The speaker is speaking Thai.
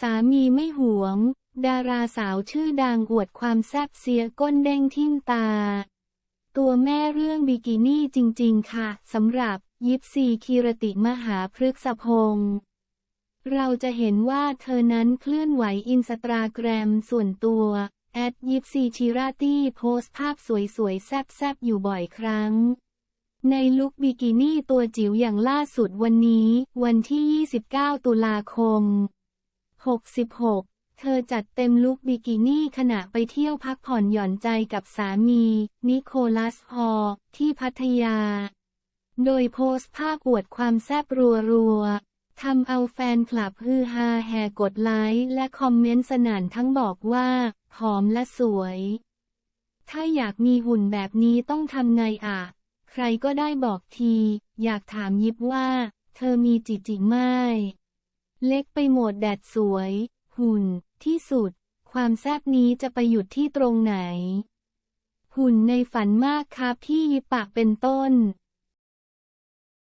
สามีไม่หวง ดาราสาวชื่อดังอวดความแซ่บเสียก้นเด้งทิ่มตา ตัวแม่เรื่องบิกินี่จริง ๆ ค่ะสำหรับยิปซีคีรติมหาพฤกษพงศ์เราจะเห็นว่าเธอนั้นเคลื่อนไหวอินสตาแกรมส่วนตัว แอดยิปซีชิราตี้โพสต์ภาพสวยๆ แซบๆ อยู่บ่อยครั้ง ในลุคบิกินี่ตัวจิ๋วอย่างล่าสุดวันนี้ วันที่ 29 ตุลาคม 66 เธอจัดเต็มลุคบิกินี่ขณะไปเที่ยวพักผ่อนหย่อนใจกับสามี นิโคลัสฮอร์ที่พัทยา โดยโพสต์ภาพอวดความแซ่บรัวๆทำเอาแฟนคลับฮือฮาแห่กดไลค์และคอมเมนต์สนั่นทั้งบอกว่าผอมและสวย ถ้าอยากมีหุ่นแบบนี้ต้องทำไงอะ ใครก็ได้บอกที อยากถามยิบว่า เธอมีจิจิไหม เล็กไปหมดแดดสวย หุ่น ที่สุด ความแซบนี้จะไปหยุดที่ตรงไหน หุ่นในฝันมากครับพี่ยิปะเป็นต้น